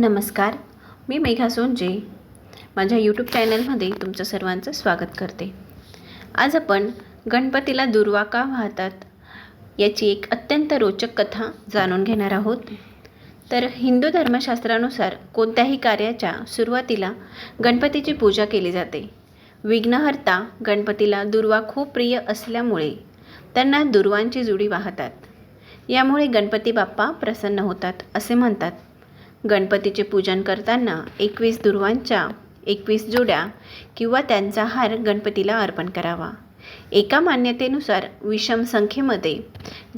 नमस्कार मी मेघा सोनजे. माझ्या यूट्यूब चॅनलमध्ये तुमचं सर्वांचं स्वागत करते. आज आपण गणपतीला दुर्वा का वाहतात याची एक अत्यंत रोचक कथा जाणून घेणार आहोत. तर हिंदू धर्मशास्त्रानुसार कोणत्याही कार्याच्या सुरुवातीला गणपतीची पूजा केली जाते. विघ्नहर्ता गणपतीला दुर्वा खूप प्रिय असल्यामुळे त्यांना दुर्वांची जुडी वाहतात. यामुळे गणपती बाप्पा प्रसन्न होतात असे म्हणतात. गणपतीचे पूजन करताना एकवीस दुर्वांच्या एकवीस जुड्या किंवा त्यांचा हार गणपतीला अर्पण करावा. एका मान्यतेनुसार विषम संख्येमध्ये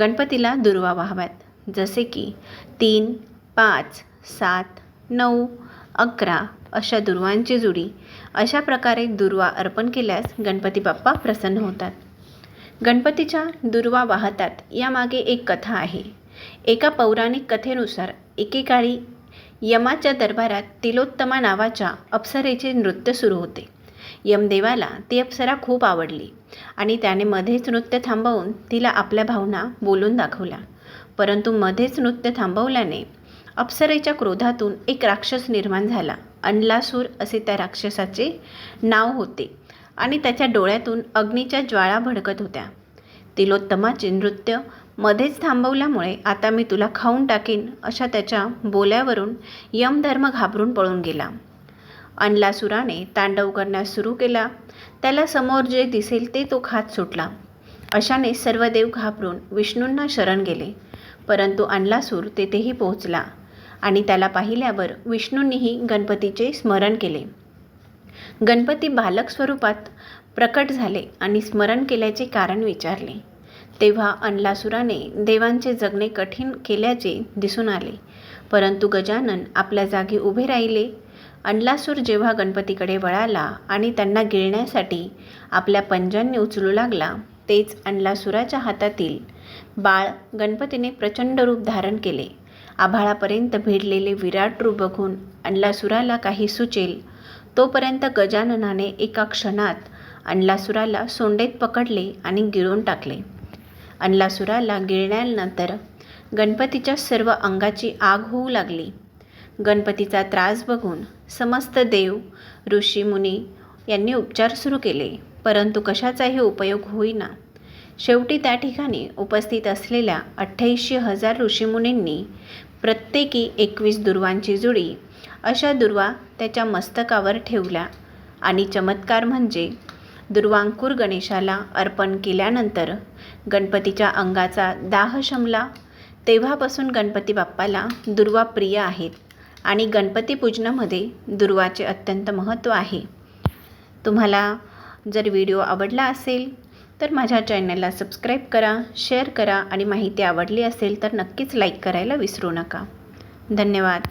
गणपतीला दुर्वा व्हाव्यात. जसे की तीन पाच सात नऊ अकरा अशा दुर्वांची जुडी अशा प्रकारे दुर्वा अर्पण केल्यास गणपती बाप्पा प्रसन्न होतात. गणपतीच्या दुर्वा वाहतात यामागे एक कथा आहे. एका पौराणिक कथेनुसार एकेकाळी यमाच्या दरबारात तिलोत्तमा नावाच्या अप्सरेचे नृत्य सुरू होते. यमदेवाला ती अप्सरा खूप आवडली आणि त्याने मध्येच नृत्य थांबवून तिला आपल्या भावना बोलून दाखवल्या. परंतु मध्येच नृत्य थांबवल्याने अप्सरेच्या क्रोधातून एक राक्षस निर्माण झाला. अनलासूर असे त्या राक्षसाचे नाव होते आणि त्याच्या डोळ्यातून अग्नीच्या ज्वाळा भडकत होत्या. तिलोत्तमाचे नृत्य मध्येच थांबवल्यामुळे आता मी तुला खाऊन टाकीन अशा त्याच्या बोल्यावरून यमधर्म घाबरून पळून गेला. अनलासुराने तांडव करण्यास सुरू केला. त्याला समोर जे दिसेल ते तो खात सुटला. अशाने सर्व देव घाबरून विष्णूंना शरण गेले. परंतु अनलासूर तेथेही पोहोचला आणि त्याला पाहिल्यावर विष्णूंनीही गणपतीचे स्मरण केले. गणपती बालक स्वरूपात प्रकट झाले आणि स्मरण केल्याचे कारण विचारले. तेव्हा अनलासुराने देवांचे जगणे कठीण केल्याचे दिसून आले. परंतु गजानन आपल्या जागी उभे राहिले. अनलासूर जेव्हा गणपतीकडे वळाला आणि त्यांना गिळण्यासाठी आपल्या पंजांनी उचलू लागला तेच अनलासुराच्या हातातील बाळ गणपतीने प्रचंड रूप धारण केले. आभाळापर्यंत भिडलेले विराट रूप बघून अनलासुराला काही सुचेल. तोपर्यंत गजाननाने एका क्षणात अनलासुराला सोंडेत पकडले आणि गिळून टाकले. अनलासुराला गिळल्यानंतर गणपतीच्या सर्व अंगाची आग होऊ लागली. गणपतीचा त्रास बघून समस्त देव ऋषीमुनी यांनी उपचार सुरू केले. परंतु कशाचाही उपयोग होईना. शेवटी त्या ठिकाणी उपस्थित असलेल्या अठ्ठ्याऐंशी हजार ऋषीमुनींनी प्रत्येकी एकवीस दुर्वांची जुडी अशा दुर्वा त्याच्या मस्तकावर ठेवल्या आणि चमत्कार म्हणजे दुर्वांकूर गणेशाला अर्पण केल्यानंतर गणपतीच्या अंगाचा दाह शमला. तेव्हापासून गणपती बाप्पाला दुर्वा प्रिय आहेत आणि गणपती पूजनामध्ये दुर्वाचे अत्यंत महत्त्व आहे. तुम्हाला जर व्हिडिओ आवडला असेल तर माझ्या चॅनलला सबस्क्राईब करा शेअर करा आणि माहिती आवडली असेल तर नक्कीच लाईक करायला विसरू नका. धन्यवाद.